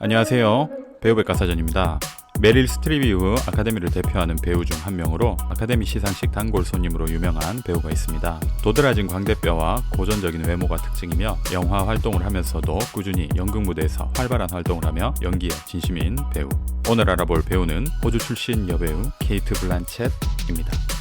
안녕하세요. 배우 백과사전입니다. 메릴 스트립 이후 아카데미를 대표하는 배우 중 한 명으로 아카데미 시상식 단골 손님으로 유명한 배우가 있습니다. 도드라진 광대뼈와 고전적인 외모가 특징이며 영화 활동을 하면서도 꾸준히 연극 무대에서 활발한 활동을 하며 연기에 진심인 배우. 오늘 알아볼 배우는 호주 출신 여배우 케이트 블란쳇입니다.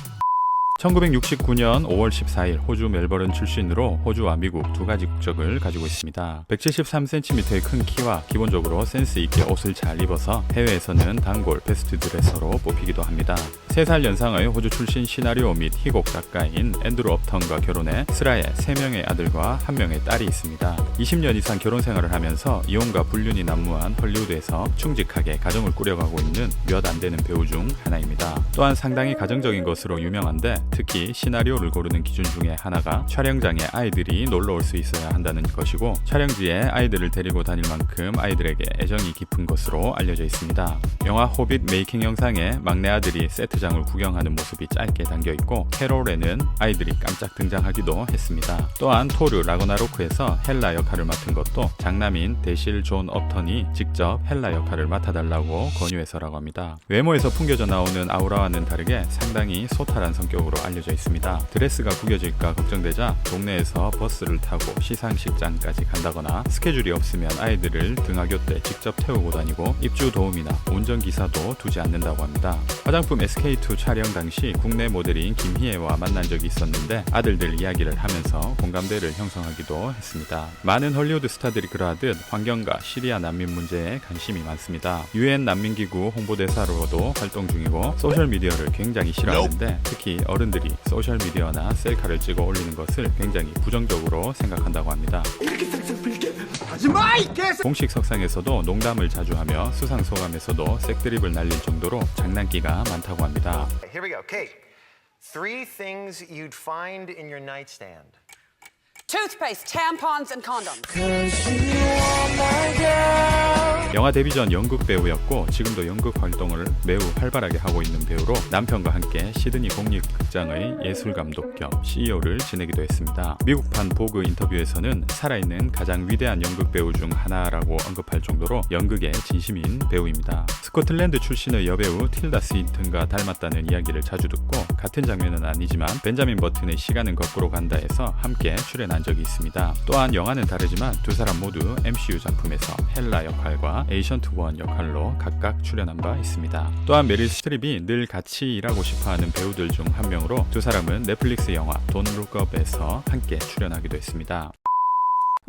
1969년 5월 14일 호주 멜버른 출신으로 호주와 미국 두 가지 국적을 가지고 있습니다. 173cm의 큰 키와 기본적으로 센스 있게 옷을 잘 입어서 해외에서는 단골 베스트 드레서로 뽑히기도 합니다. 3살 연상의 호주 출신 시나리오 및 희곡 작가인 앤드루 업턴과 결혼해 스라에 3명의 아들과 1명의 딸이 있습니다. 20년 이상 결혼 생활을 하면서 이혼과 불륜이 난무한 헐리우드에서 충직하게 가정을 꾸려가고 있는 몇 안 되는 배우 중 하나입니다. 또한 상당히 가정적인 것으로 유명한데 특히 시나리오를 고르는 기준 중에 하나가 촬영장에 아이들이 놀러 올 수 있어야 한다는 것이고 촬영지에 아이들을 데리고 다닐 만큼 아이들에게 애정이 깊은 것으로 알려져 있습니다. 영화 호빗 메이킹 영상에 막내 아들이 세트장을 구경하는 모습이 짧게 담겨 있고 캐롤에는 아이들이 깜짝 등장하기도 했습니다. 또한 토르 라그나로크에서 헬라 역할을 맡은 것도 장남인 대실 존 업턴이 직접 헬라 역할을 맡아달라고 권유해서라고 합니다. 외모에서 풍겨져 나오는 아우라와는 다르게 상당히 소탈한 성격으로 알려져 있습니다. 드레스가 구겨질까 걱정되자 동네에서 버스를 타고 시상식장까지 간다거나 스케줄이 없으면 아이들을 등하교 때 직접 태우고 다니고 입주 도우미나 운전기사도 두지 않는다고 합니다. 화장품 SK2 촬영 당시 국내 모델인 김희애와 만난 적이 있었는데 아들들 이야기를 하면서 공감대를 형성하기도 했습니다. 많은 헐리우드 스타들이 그러하듯 환경과 시리아 난민 문제에 관심이 많습니다. 유엔 난민기구 홍보대사로도 활동 중이고 소셜미디어를 굉장히 싫어하는데 특히 어른 들이 소셜미디어나 셀카를 찍어 올리는 것을 굉장히 부정적으로 생각한다고 합니다. 공식 석상에서도 농담을 자주 하며 수상 소감에서도 색드립을 날릴 정도로 장난기가 많다고 합니다. Here we go. Kate, three things you'd find in your nightstand. Toothpaste, tampons, and condoms. 영화 데뷔 전 연극 배우였고 지금도 연극 활동을 매우 활발하게 하고 있는 배우로 남편과 함께 시드니 공립극장의 예술감독 겸 CEO를 지내기도 했습니다. 미국판 보그 인터뷰에서는 살아있는 가장 위대한 연극 배우 중 하나라고 언급할 정도로 연극의 진심인 배우입니다. 스코틀랜드 출신의 여배우 틸다 스윈튼과 닮았다는 이야기를 자주 듣고 같은 장면은 아니지만 벤자민 버튼의 시간은 거꾸로 간다에서 함께 출연한 적이 있습니다. 또한 영화는 다르지만 두 사람 모두 MCU 작품에서 헬라 역할과 에이션트 원 역할로 각각 출연한 바 있습니다. 또한 메릴 스트립이 늘 같이 일하고 싶어하는 배우들 중 한 명으로 두 사람은 넷플릭스 영화 돈 룩업에서 함께 출연하기도 했습니다.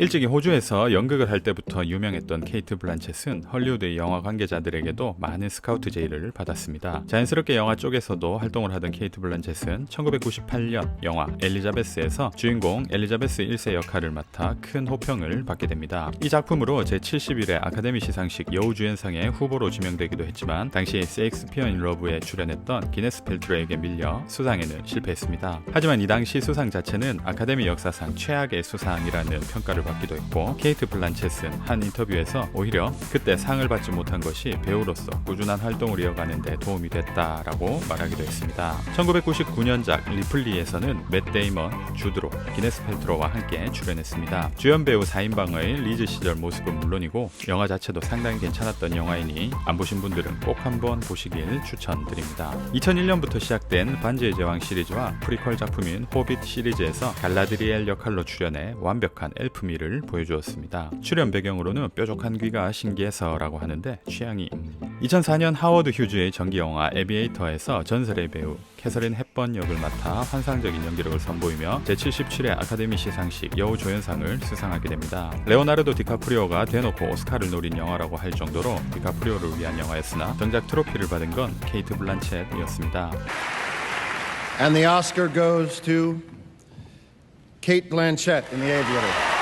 일찍이 호주에서 연극을 할 때부터 유명했던 케이트 블란쳇은 헐리우드의 영화 관계자들에게도 많은 스카우트 제의를 받았습니다. 자연스럽게 영화 쪽에서도 활동을 하던 케이트 블란쳇은 1998년 영화 엘리자베스에서 주인공 엘리자베스 1세 역할을 맡아 큰 호평을 받게 됩니다. 이 작품으로 제71회 아카데미 시상식 여우주연상에 후보로 지명되기도 했지만 당시 세익스피어 인 러브에 출연했던 기네스 펠트로에게 밀려 수상에는 실패했습니다. 하지만 이 당시 수상 자체는 아카데미 역사상 최악의 수상이라는 평가를 받기도 했고 케이트 블란쳇은 한 인터뷰에서 오히려 그때 상을 받지 못한 것이 배우로서 꾸준한 활동을 이어가는 데 도움이 됐다라고 말하기도 했습니다. 1999년작 리플리에서는 맷 데이먼, 주드로, 기네스 펠트로와 함께 출연했습니다. 주연 배우 4인방의 리즈 시절 모습은 물론이고 영화 자체도 상당히 괜찮았던 영화이니 안 보신 분들은 꼭 한번 보시길 추천드립니다. 2001년부터 시작된 반지의 제왕 시리즈와 프리퀄 작품인 호빗 시리즈에서 갈라드리엘 역할로 출연해 완벽한 엘프미 를 보여주었습니다. 출연 배경으로는 뾰족한 귀가 신기해서라고 하는데 취향이 2004년 하워드 휴즈의 전기 영화 에비에이터에서 전설의 배우 캐서린 헵번 역을 맡아 환상적인 연기력을 선보이며 제77회 아카데미 시상식 여우 조연상을 수상하게 됩니다. 레오나르도 디카프리오가 대놓고 오스카를 노린 영화라고 할 정도로 디카프리오를 위한 영화였으나 정작 트로피를 받은 건 케이트 블란쳇이었습니다. And the Oscar goes to Kate Blanchett in The Aviator.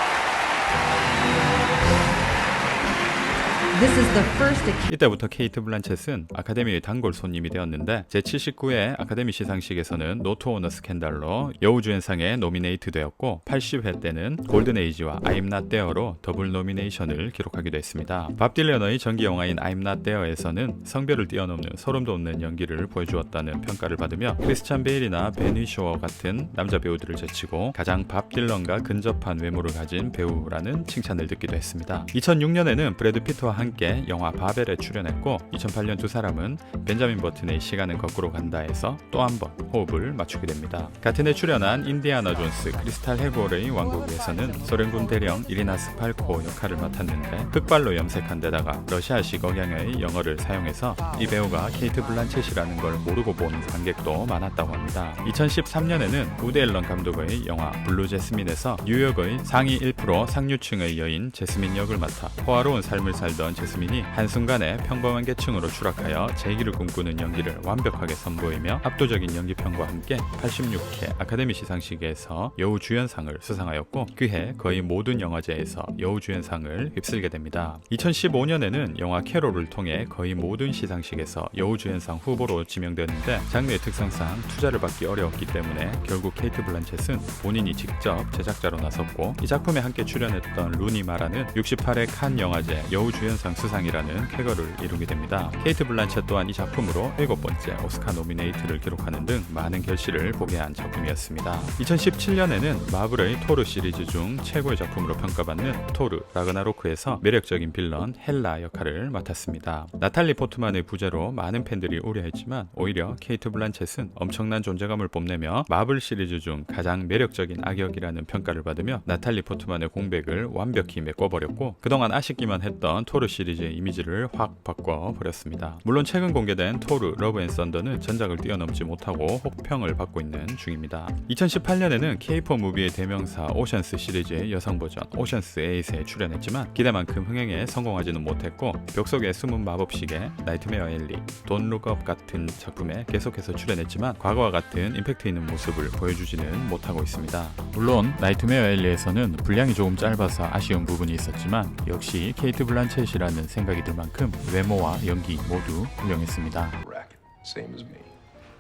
이때부터 케이트 블란쳇은 아카데미의 단골 손님이 되었는데 제79회 아카데미 시상식에서는 노트 오너 스캔들로 여우주연상에 노미네이트 되었고 80회 때는 골든에이지와 I'm Not There로 더블 노미네이션을 기록하기도 했습니다. 밥 딜러너의 전기 영화인 I'm Not There에서는 성별을 뛰어넘는 소름 돋는 연기를 보여주었다는 평가를 받으며 크리스찬 베일이나 베 위쇼어 같은 남자 배우들을 제치고 가장 밥 딜런과 근접한 외모를 가진 배우라는 칭찬을 듣기도 했습니다. 2006년에는 브래드 피트와 함께 영화 바벨에 출연했고 2008년 두 사람은 벤자민 버튼의 시간은 거꾸로 간다에서 또 한 번 호흡을 맞추게 됩니다. 같은 해 출연한 인디아나 존스 크리스탈 해골의 왕국에서는 소련군 대령 이리나 스 팔코 역할을 맡았는데 흑발로 염색한 데다가 러시아식 억양의 영어를 사용해서 이 배우가 케이트 블란쳇이라는 걸 모르고 본 관객도 많았다고 합니다. 2013년에는 우드 앨런 감독의 영화 블루 제스민에서 뉴욕의 상위 1% 상류층의 여인 제스민 역을 맡아 호화로운 삶을 살던 제스민이 한순간에 평범한 계층으로 추락하여 재기를 꿈꾸는 연기를 완벽하게 선보이며 압도적인 연기평과 함께 86회 아카데미 시상식에서 여우 주연상을 수상하였고 그해 거의 모든 영화제에서 여우 주연상을 휩쓸게 됩니다. 2015년에는 영화 캐롤을 통해 거의 모든 시상식에서 여우 주연상 후보로 지명되었는데 장르의 특성상 투자를 받기 어려웠기 때문에 결국 케이트 블란쳇은 본인이 직접 제작자로 나섰고 이 작품에 함께 출연했던 루니 마라는 68회 칸 영화제 여우 주연상 수상이라는 쾌거를 이루게 됩니다. 케이트 블란쳇 또한 이 작품으로 일곱 번째 오스카 노미네이트를 기록하는 등 많은 결실을 보게 한 작품이었습니다. 2017년에는 마블의 토르 시리즈 중 최고의 작품으로 평가받는 토르 라그나로크에서 매력적인 빌런 헬라 역할을 맡았습니다. 나탈리 포트만의 부재로 많은 팬들이 우려했지만 오히려 케이트 블란쳇은 엄청난 존재감을 뽐내며 마블 시리즈 중 가장 매력적인 악역이라는 평가를 받으며 나탈리 포트만의 공백을 완벽히 메꿔버렸고 그동안 아쉽기만 했던 토르 시리즈 의 이미지를 확 바꿔 버렸습니다. 물론 최근 공개된 토르 러브 앤 썬더는 전작을 뛰어넘지 못하고 혹평을 받고 있는 중입니다. 2018년에는 K4 무비의 대명사 오션스 시리즈의 여성 버전 오션스 8에 출연했지만 기대만큼 흥행에 성공하지는 못했고 벽 속의 숨은 마법시계 나이트메어 엘리 돈 룩업 같은 작품에 계속해서 출연했지만 과거와 같은 임팩트 있는 모습을 보여주지는 못하고 있습니다. 물론 나이트메어 엘리에서는 분량이 조금 짧아서 아쉬운 부분이 있었지만 역시 케이트 블란쳇이라 는 생각이 들 만큼 외모와 연기 모두 훌륭했습니다. racket, same as me.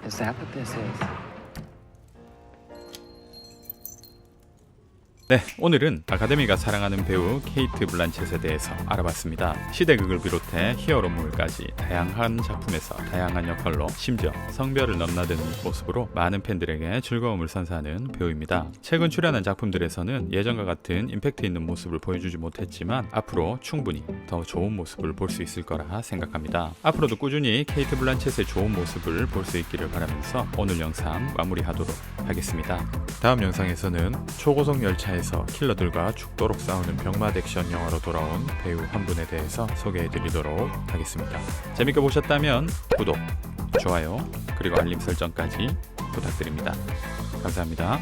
Is that what this is? 네, 오늘은 아카데미가 사랑하는 배우 케이트 블란쳇에 대해서 알아봤습니다. 시대극을 비롯해 히어로물까지 다양한 작품에서 다양한 역할로 심지어 성별을 넘나드는 모습으로 많은 팬들에게 즐거움을 선사하는 배우입니다. 최근 출연한 작품들에서는 예전과 같은 임팩트 있는 모습을 보여주지 못했지만 앞으로 충분히 더 좋은 모습을 볼 수 있을 거라 생각합니다. 앞으로도 꾸준히 케이트 블란쳇의 좋은 모습을 볼 수 있기를 바라면서 오늘 영상 마무리하도록 하겠습니다. 다음 영상에서는 초고속 열차 에서 킬러들과 죽도록 싸우는 병맛 액션 영화로 돌아온 배우 한 분에 대해서 소개해드리도록 하겠습니다. 재밌게 보셨다면 구독, 좋아요, 그리고 알림 설정까지 부탁드립니다. 감사합니다.